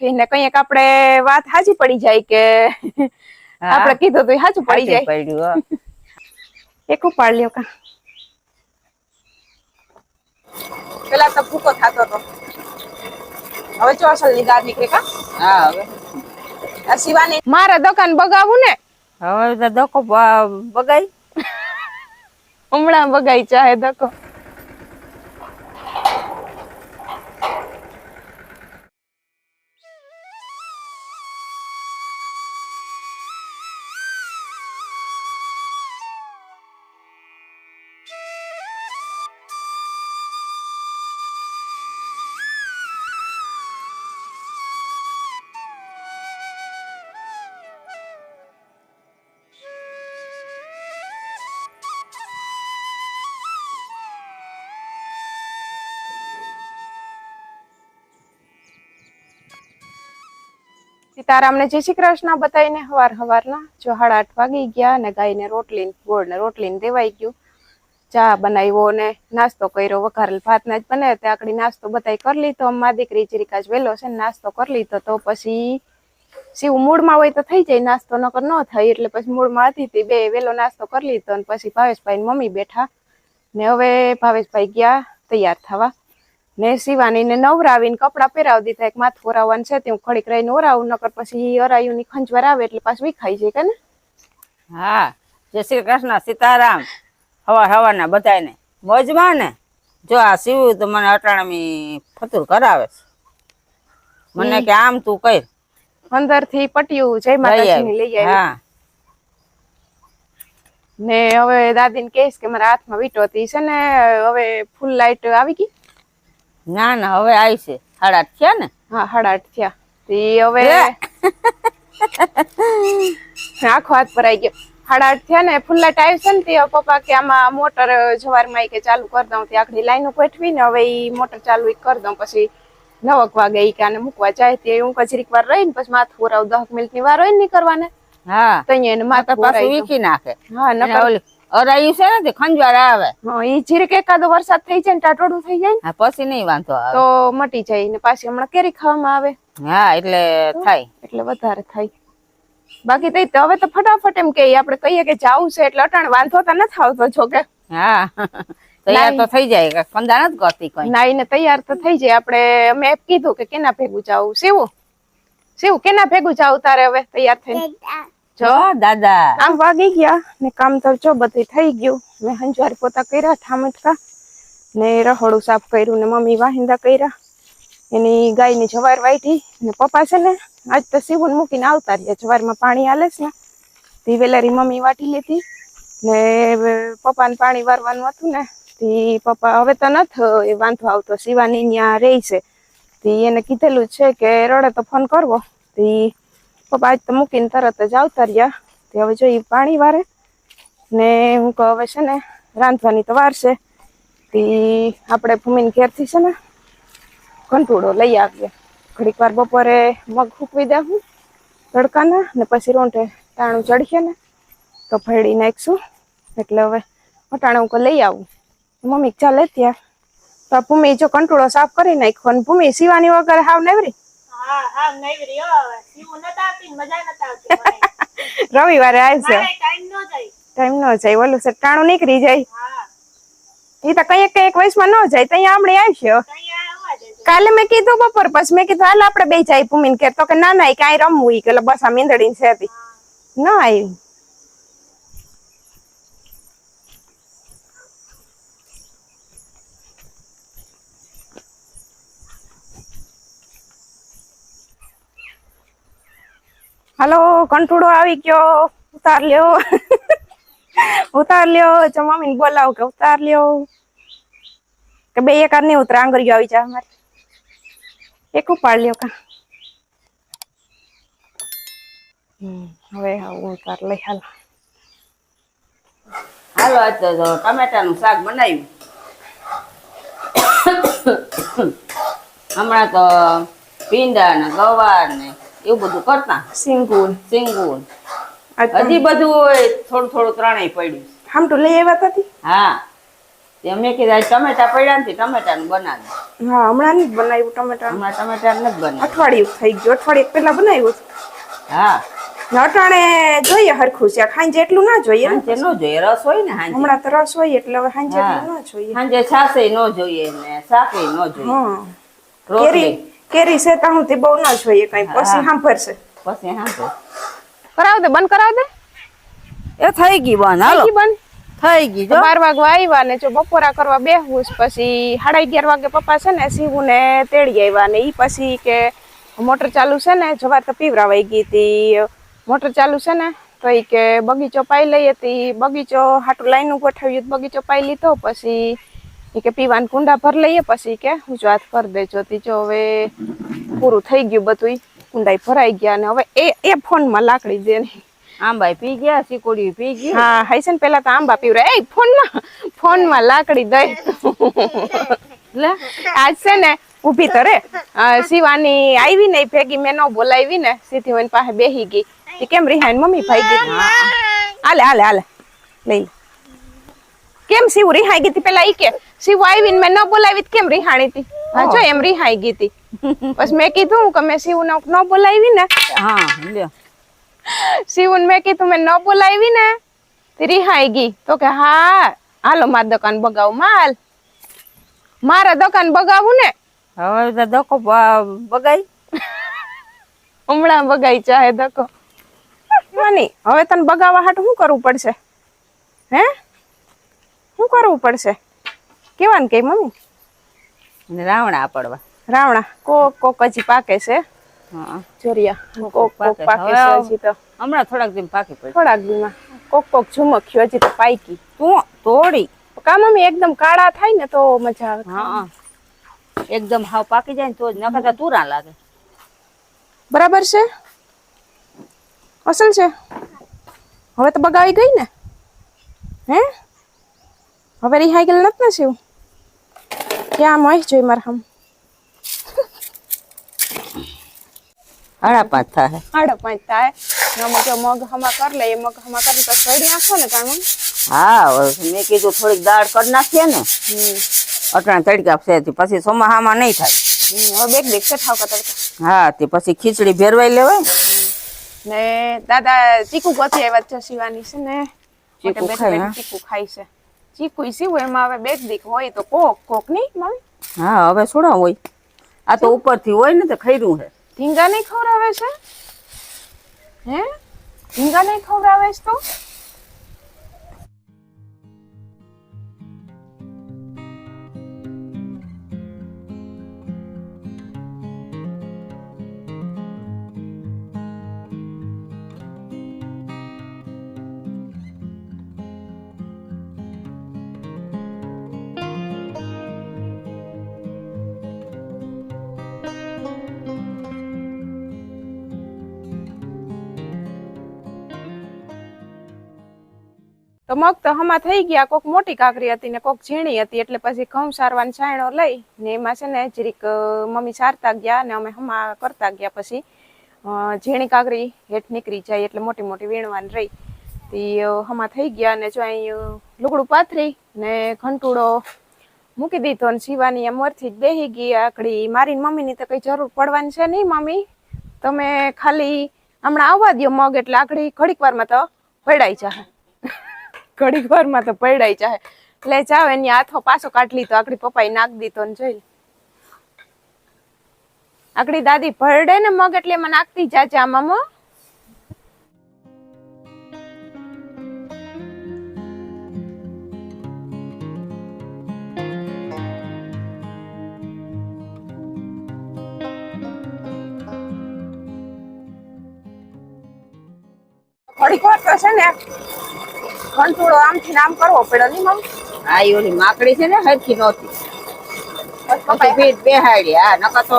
કે ને કંઈક આપણે વાત હાજી પડી જાય કે. આપણે કીધું તો હાજુ પડી જાય. પડ્યું એક ઉપાડ લ્યો કા. પેલા તો ભૂકો થતો હતો હવે જો અસલની ગાર નીકળે કા. હા હવે. આ શિવાની મારા દુકાન બગાવું ને. હવે તો બગાઈ. હમણાં બગાઈ ચાહે ધક્કો સીતારામને જય શ્રી કૃષ્ણ બતાવીને હવાર હવારના જો હાડ આઠ વાગી ગયા ને ગાયને રોટલી ને રોટલીને દેવાઈ ગયું. ચા બનાવ્યો ને નાસ્તો કર્યો. વઘારેલ ભાતના જ બને તે આકડી નાસ્તો બતાવી કરી લીધો. મા દીકરી ચીરીકાજ વહેલો છે નાસ્તો કરી લીધો તો પછી શિવ મૂળમાં હોય તો થઈ જાય, નાસ્તો નકર ન થાય. એટલે પછી મૂળમાં હતી તે બે વહેલો નાસ્તો કરી લીધો ને પછી ભાવેશભાઈ મમ્મી બેઠા. ને હવે ભાવેશભાઈ ગયા તૈયાર થવા. ને શિવાની ને નવરાવીને કપડાં પહેરાવી દીધા. એક માથું ઓરાવવાનું છે તે હું ખડીક રહીને ઓરાવું નકર પછી અરાયું ની ખંજવાર આવે એટલે પાછું વિખાઈ જાય કે ને? હા જય શ્રી કૃષ્ણ સીતારામ હવાર હવારના બધાયને. મોજમાં ને? જો આ સીવું તો મને અટાણામી ફતુર કરાવે છે. મને કે આમ તું કઈ અંદરથી પટિયું જય માતાજી ની લઈ આવી. હા ને હવે દાદી ને કહીશ કે મારા હાથમાં વીંટો હતી છે ને હવે ફૂલ લાઈટ આવી ગઈ? ના ના હવે આવી છે. સાડા આઠ થયા ને? હા સાડા આઠ થયા. તી હવે આખો હાથ ભરાઈ ગયો. સાડા આઠ થયા ને ફૂલ ટાઈમ છે ને તે પપ્પા કે આમાં મોટર જવારમાં કે ચાલુ કરી દઉં તે આખડી લાઈનો ગોઠવી ને હવે એ મોટર ચાલુ કરી દઉં. પછી નવક વાગે ઈ કાને મૂકવા જાય તે હું કચરીક વાર રહીને પછી માથું ઉરાવ દસ મિનિટની વાર હોય ને કરવાને. હા. તો એને માથું વીખી નાખે. હા નકર અરાયું છે ને તે ખંજવાર આવે. ઈ જીરીક એકાદો વરસાદ થઈ જાય ને ટાટોડું થઈ જાય ને પછી નહીં વાંધો આવે. તો મટી જાય ને પાછી હમણાં કેરી ખાવામાં આવે. હા એટલે થાય. એટલે વધારે થાય. બાકી તો હવે તો ફટાફટ એમ કે આપણે કહીએ કે જાવું છે એટલે અટાણ વાંધો તો નથી આવતો જો કે હા તૈયાર તો થઈ જાય કંદા નથી કરતી કઈ. તૈયાર તો થઈ જાય. આપણે અમે કીધું કે કેના ભેગું જાવું સેવું સેવું કેના ભેગું જાવું તારે હવે તૈયાર થઈને? જો, દાદા. આમ વાગી ગયા ને કામ તો જો બધું થઈ ગયું. મેં હંજવાર પોતા કર્યા, ઠામટકા. ને રહોડું સાફ કર્યું ને મમ્મી વાહિંદા કર્યા. એની ગાયની જવાર વાઈટી ને પપ્પા છે ને, આજ તો સીવું મૂકીને આવતા રહ્યા. જવારમાં પાણી આલે છે ને, તે વેલારી મમ્મી વાટી લીધી. ને પપ્પાને પાણી વારવાનું હતું ને, તે પપ્પા હવે તો નથી એ વાંધો આવતો. સીવાની ત્યાં રહી છે. તે એને કીધેલું છે કે રડે તો ફોન કરવો. તે પપ્પા આજ તો મૂકીને તરત જ આવતા રહ્યા. તે હવે જો એ પાણી વારે ને હું કહું હવે છે ને રાંધવાની તો વાર છે. તે આપણે ભૂમિને ઘેરથી છે ને કંટુડો લઈ આવીએ. ઘડીક વાર બપોરે મગ ફૂકવી દેવું તડકાના ને પછી રોંઠે ટાણું ચડીએ ને તો ભેળી નાખશું. એટલે હવે અટાણું કહું લઈ આવું. મમ્મી ચાલે ત્યાં તો ભૂમિ જો કંટુડો સાફ કરી નાખ્યો અને ભૂમિ સીવાની વગર હાવ નેવરી. રવિવારે આવશે. ટાઈમ ન જાય. ઓલું છે નીકળી જાય. એ તો કંઈક કંઈક વયસમાં ન જાય. ત્યાં આપણે આવશે. કાલે મેં કીધું બપોર પછી. મેં કીધું હાલ આપણે બે જાય ભૂમિને કે તો કે ના ના કઈ રમવું કે બસ આ મીંદડી છે હતી ન આવી હાલો, કંટુડો આવી ગયો. ઉતાર લ્યો. ઉતાર લ્યો. જો મમ્મીને બોલાવો કે ઉતાર લ્યો. કે બે એક નહીં ઉતરા, આંગળીઓ આવી જાય અમારે. એક ઉપાડ લ્યો કા. હવે હું, ઉતાર લઈ હાલ. હાલો આજે તો ટમેટાનું શાક બનાવ્યું. હમણાં તો ભીંડા ને ગવાર ને એવું બધું કરતા? સિંગુન. સિંગુન. હજી બધું થોડું થોડું ત્રણેય પડ્યું આમ તો લઈ આવ્યા હતા હા. તે મેં કીધું ટમેટા પડ્યા નથી ટમેટાનું બનાવી. હા હમણાં નહીં બનાવ્યું ટમેટા હમણાં ટમેટા નથી બનાવ્યું. અઠવાડિયું થઈ ગયું. અઠવાડિયે પહેલા બનાવ્યું હા. અટાણે જોઈએ હરખું છે. ખાંજે એટલું ના જોઈએ. સાંજે ન જોઈએ રસ હોય ને સાંજે હમણાં તો રસ હોય એટલે હવે સાંજે એટલું ના જોઈએ. સાંજે છાસે ન જોઈએ ને શાકે ન જોઈએ. હા. રોટલી. કેરી છે તો હું તે બહુ ન જોઈએ કઈ. પછી સાંભળશે. પછી હા કરાવ દે બંધ કરાવ દે એ થઈ ગઈ બંધ હાલો. બંધ? થઈ ગઈ જો. બાર વાગવા આવ્યા ને જો બપોરા કરવા બેહવું. પછી સાડા અગિયાર વાગે પપ્પા છે ને શિવું ને તેડી આવ્યા ને ઈ પછી કે મોટર ચાલુ છે ને જવાર તો પીવરાવાઈ ગઈ હતી. મોટર ચાલુ છે ને તો એ કે બગીચો પાઈ લઈ હતી. બગીચો હાટું લાઈન ગોઠવ્યું તો બગીચો પાઈ લીધો પછી કે પીવાન કુંડા ભર લઈએ પછી કે હું જો હાથ કરી દેજો જો હવે પૂરું થઈ ગયું બધું કુંડાઈ ભરાઈ ગયા ને હવે એ એ ફોનમાં લાકડી દે નહીં આંબાઈ પી ગયા સિકોડી પી ગઈ હા હાઈસન પેલા તો આંબા પીવરા એ ફોનમાં ફોનમાં લાકડી દઈ લે. આજ છે ને ઊભી તો રે. શિવાની આવી ને ભેગી મેં ન બોલાવી ને સીધી હોય પાસે બેહી ગઈ. કેમ રિહાઈ મમ્મી ભાઈ ગઈ? હાલે હાલે હાલે. લઈ કેમ શિવ રિહાઈ ગઈ પેલા ઈ કે શિવ આવીને મેં ન બોલાવી કેમ રિહાણી હતી હા જો એમ રિહાઈ ગઈ હતી. પછી મેં કીધું કે મેં શિવ ન બોલાવી ને. હા લ્યો. શિવન મેં કીધું મેં ન બોલાવી ને રિહાઈ ગઈ. તો કે હા હાલો માર દુકાન બગાવું માલ. મારા દુકાન બગાવું ને? હવે તો ધક્કો બગાઈ. હમણાં બગાઈ ચાહે ધક્કો. માની હવે તને બગાવવા હાટ શું કરવું પડશે? હે? શું કરવું પડશે? કેવાનું કે મમ્મી? રાવણા પડવા. રાવણા કોક કોક હજી પાકે છે? હા. કોક કોક પાકે છે. પાકે છે હવે હજી તો. હમણાં થોડાક દિન પાકી પડી થોડાક દીમાં કોક કોક ઝુમક્યું હજી તો પાકી. તું તોડી કા મમ્મી એકદમ કાળા થાય ને તો મજા આવે હા એકદમ હાવ પાકી જાય ને તો જ. નકર તો તુરા લાગે. બરાબર છે? અસલ છે? હવે તો બગાવી ગઈ ને? હે? હવે રિહાઈ ગયેલ નથી ને શિવ? ક્યાં મોય જોઈ મારા હમ? હાડા પાંચ થાય. આડો પાંચ થાય આમાં જો મગ હમા કરી લઈએ મગ હમા કરી તો સડી નાખો ને કામ હા મેં કીધું થોડીક દાળ કર નાખીએ ને. અટણા તડકા છે પછી સોમાહામાં નહીં થાય. હવે બેક બેગ છે ઠાવ હા તે પછી ખીચડી ભેરવાઈ લેવાય. ને દાદા ચીકુ કોથી આવ્યા છે શિવાની છે ને. ચીકુ હા? ચીકુ ખાય છે. ચીકુ સીવું એમાં હવે બેગ દીક હોય તો કોક કોક નહીં મમ્મી હા હવે છોડા હોય. આ તો ઉપરથી હોય ને તો ખૈરું હે. ઢીંગા નહીં ખવડાવે છે? હે? ઢીંગા નહીં ખવડાવે છે તો? તો મગ તો હમા થઈ ગયા, કોક મોટી કાકરી હતી ને કોક ઝીણી હતી, એટલે પછી ઘઉં સારવાનો છાંયણો લઈ ને એમાં છે ને જરીક મમ્મી સારતા ગયા ને અમે હમા કરતા ગયા પછી ઝીણી કાકરી હેઠ નીકળી જાય એટલે મોટી મોટી વીણવાની રહી. તી હમા થઈ ગયા ને જો અહીં લુગડું પાથરી ને ઘંટુડો મૂકી દીધો ને શિવાની એમ વરથી જ બેહી ગઈ આકડી. મારી મમ્મીની તો કઈ જરૂર પડવાની છે નહીં મમ્મી? તમે ખાલી હમણાં આવવા દ્યો મગ એટલે આકડી ઘડીક વારમાં તો પડાઈ જાય ઘડીક વારમાં તો પડાઈ જાય એટલે જાવ, એની હાથો પાછો કાઢ લીધો આકડી પપ્પાએ નાખ દીધો ને જોઈ આકડી દાદી ભરડે ને મગ એટલે એમાં નાખતી જાજે આમાં મો ઘડીક વાર તો છે ને ઘંટુડો આમથી આમ કરવો પડે ની મમ્મી? આ ઓલી માકડી છે ને હરખી નહોતી. પછી પપ્પાએ બેહાડી હા નકર તો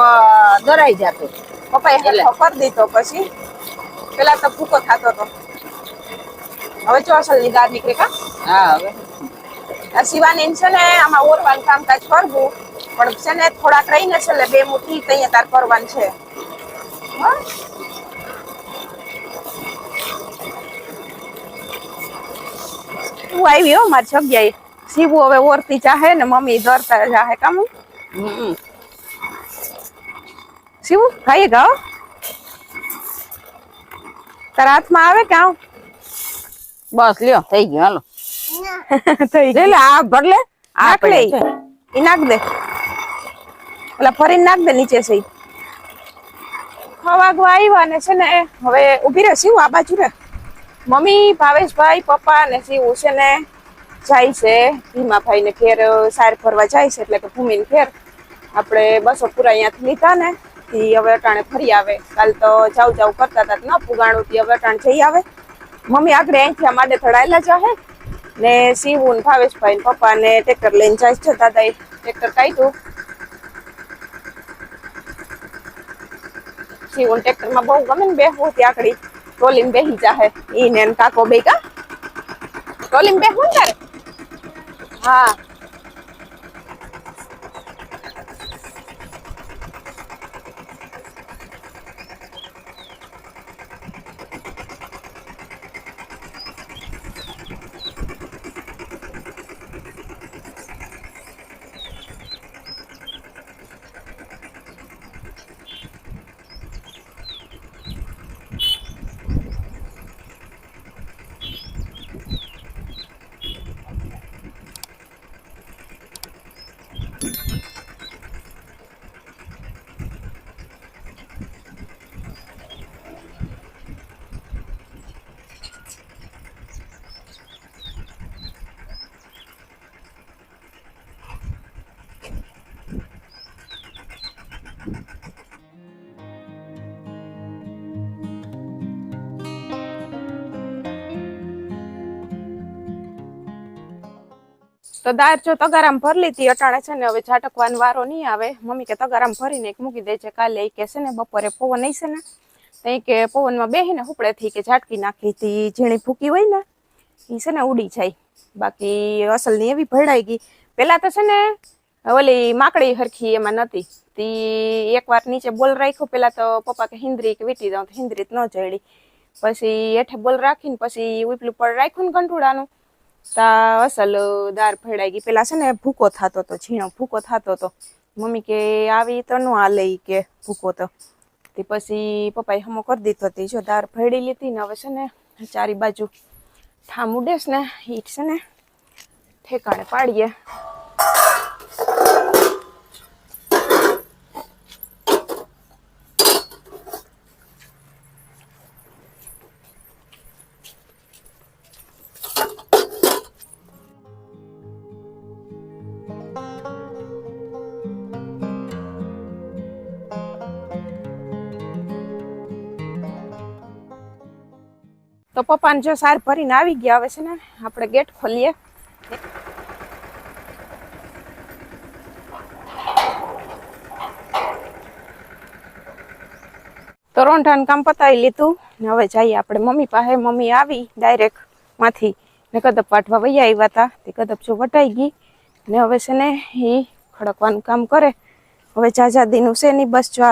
દરાઈ જતું. પપ્પાએ એટલે. કરી દીધો પછી. પેલા તો ભૂકો થતો તો. હવે જો ની દાળ નીકળે કા? હા હવે. આ શિવાની છે ને આમાં ઓરવાનું કામકાજ કરવું. પણ છે ને થોડાક રહીને છે એટલે બે મુઠ્ઠી તૈયાર તાર કરવાનું છે. હો? તું આવી હો મારી જગ્યાએ. શીવું હવે ઓરતી ચાહે ને મમ્મી ધરતા જાહે કામ. શીવું ખાઈએ ગાઓ તારા હાથમાં આવે કે આવ? બસ લ્યો થઈ ગયું હાલો. થઈ લે, આ ભર લે. નાખ લે. એ નાખ દે. ઓલા ફરીને નાખ દે નીચે સહી ખવાગવા આવ્યા ને છે ને હવે ઊભી રહે. શિવ આ બાજુ રે મમ્મી, ભાવેશભાઈ, પપ્પા ને શિવ છે ને જાય છે ભીમાભાઈ ને ઘેર સાર ફરવા જાય છે એટલે કે ભૂમિને ઘેર આપણે બસો પૂરા અહીંયાથી લીધા ને એ હવે અટાણે ફરી આવે. કાલ તો જાવ જાવ કરતા હતા ન પુગાણું તી, હવે અટાણે જઈ આવે. મમ્મી, આગળ અહીંથી આ માડે થડાયેલા જાહે ને શિવું ને ભાવેશભાઈ ને પપ્પા ને ટ્રેક્ટર લઈને જાય છે દાદા ટ્રેક્ટર કાઢ્યું. શિવું ને ટ્રેક્ટરમાં બહુ ગમે ને બેહવું ત્યાં આગળ ટ્રોલી બેહી જાહે ઈ ને કાકો બે કા ટ્રોલી બેહવું તારે હા. તો દાળ જો તગારામ ભરી લીધી, અટાણે છે ને હવે ઝાટકવાનો વારો નહીં આવે. મમ્મી કે તગારામ ભરીને એક મૂકી દે છે કાલે એ કે છે ને બપોરે પવન છે ને, તો ઈ કે પવનમાં બેહીને હુપડેથી કે ઝાટકી નાખી તી, ઝીણી ફૂકી હોય ને એ છે ને ઉડી જાય. બાકી અસલની એવી ભરડાઈ ગઈ. પહેલાં તો છે ને ઓલી માકડી હરખી એમાં નહોતી તી એકવાર નીચે બોલ રાખ્યો પહેલાં તો પપ્પા કે હિન્દ્રી કે વીટી દઉં તો હિન્દ્રી ન જડી પછી હેઠે બોલ રાખીને પછી ઉપલું પડ રાખ્યું ને કંટુડાનું તા અસલ દાર ફેડાઈ ગઈ. પેલા છે ને ભૂકો થતો હતો ઝીણો ભૂકો થતો તો. મમ્મી કે આવી તો નો હાલે ઈ કે ભૂકો તો. તે પછી પપ્પાએ હમો કરી દીધો હતી જો દાર ફેડી લીધી ને હવે છે ને ચારી બાજુ ઠામ ઉડેશ ને, ઈટ છે ને, ઠેકાણે પાડીએ. તો પપ્પાને જો સાર ભરીને આવી ગયા હવે છે ને, આપણે ગેટ ખોલીએ. તો રોંઢાનું કામ પતાવી લીધું ને હવે જઈએ આપણે મમ્મી પાસે. મમ્મી આવી ડાયરેક્ટમાંથી. ને કદબ પાઠવા વૈયા આવ્યા હતા. તે કદબ જો વટાઈ ગઈ. ને હવે છે ને એ ખડકવાનું કામ કરે. હવે જાજાદીનું છે નહીં બસ જો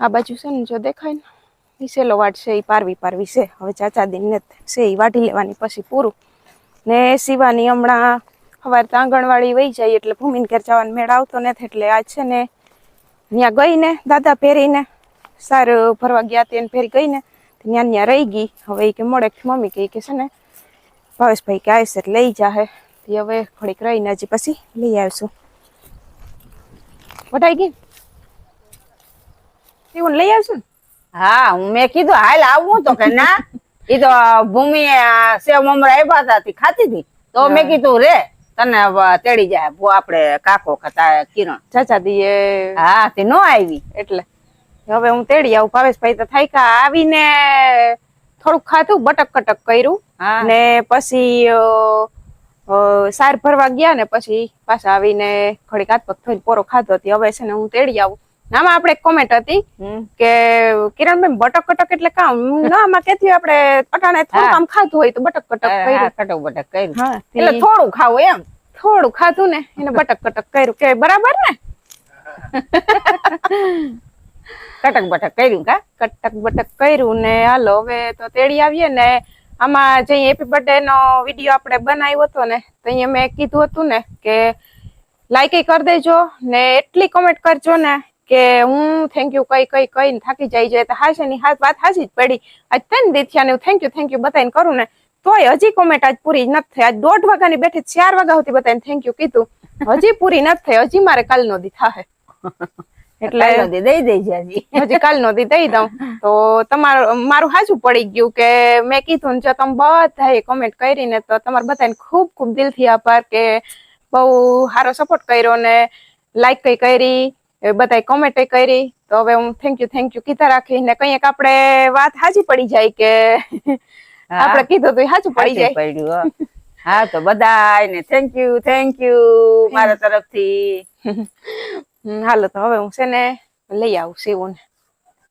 આ બાજુ છે ને જો દેખાય ને. ઈ સેલો વાટ છે એ પારવી પારવી છે. હવે ચાચા દીને છે એ વાટી લેવાની પછી પૂરું. ને શિવાની હમણાં સવારે તો આંગણવાડી વહી જાય, એટલે ભૂમિને ઘેર જવાનો મેળ આવતો નથી, એટલે આ છે ને ત્યાં ગઈને, દાદા પહેરીને સાર ફરવા ગયા તેને ફેરી ગઈને ત્યાં ત્યાં રહી ગઈ. હવે એ કે મળે મમ્મી કે કે છે ને, ભાવેશભાઈ કે આવશે એટલે લઈ જાહે. તે હવે થોડીક રહીને હજી પછી લઈ આવશું. વટાઈ ગઈ? એવું લઈ આવશું ને? હા હું મેં કીધું હાલ આવું તો કે ના. એ તો ભૂમિ સેવ મમરા આવ્યા હતા તી ખાતી હતી તો મેં કીધું રે તને તેડી જાય આપણે કાકો ખાતા કિરણ. ચાચા દીએ હા તે નો આવી. એટલે હવે હું તેડી આવું ભાવેશભાઈ તો થાય કા આવીને થોડુંક ખાધું બટક કટક કર્યું. ને પછી સાર ભરવા ગયા ને પછી પાછા આવીને ઘડીક હાથ પગ થઈને પોરો ખાધો હતી હવે છે ને હું તેડી આવું. આમાં આપણે કોમેન્ટ હતી. કે કિરણબેન બટક કટક એટલે કામ? ના આમાં કેથી આપણે અટાણે થોડું. આમ ખાધું હોય તો બટક કટક કર્યું. કટક બટક કર્યું. એટલે થોડું ખાવું એમ. થોડું ખાધું ને એને બટક કટક કર્યું. કે બરાબર ને? કટક બટક કર્યું કા? કટક બટક કર્યું ને હાલો હવે તો તેડી આવીએ ને. આમાં જે હેપી બર્થડે નો વીડિયો આપણે બનાવ્યો હતો ને તો અહીંયા મેં કીધું હતું ને કે લાઈક કરી દેજો ને એટલી કોમેન્ટ કરજો ને કે હું થેન્ક યુ કઈ કઈ કઈ થાકી જાય છે. તો હાશે ની હાથ વાત હાજી જ પડી. આજ ત્રણ દીથિયા ને થેન્ક યુ થેન્ક યુ બતાવીને કરું ને તોય હજી કોમેન્ટ આજ પૂરી નથી થઈ. આજ દોઢ વાગ્યાની બેઠી ચાર વાગ્યા સુધી બતાવીને થેન્ક યુ કીધું. હજી પૂરી નથી થઈ. હજી મારે કાલનો દી થાહે. એટલે દઈ દેજે હજી. હજી કાલનો દી દઈ દઉં. તો તમારું મારું હાજુ પડી ગયું કે મેં કીધું ને જો તમે બધાએ કોમેન્ટ કરીને તો તમારે બધાને ખૂબ ખૂબ દિલથી આભાર કે બહુ સારો સપોર્ટ કર્યો ને લાઈક કઈ કરી. એ બધાએ કોમેન્ટ કરી. તો હવે હું થેન્ક યુ થેન્ક યુ કીધા રાખી. ને કંઈક આપણે વાત હાજી પડી જાય કે. આપણે કીધું તો હાજું પડી જાય. પડ્યું હા. તો બધાને થેન્ક યુ થેન્ક યુ મારા તરફથી. હાલો તો હવે હું છે ને લઈ આવું સીવું ને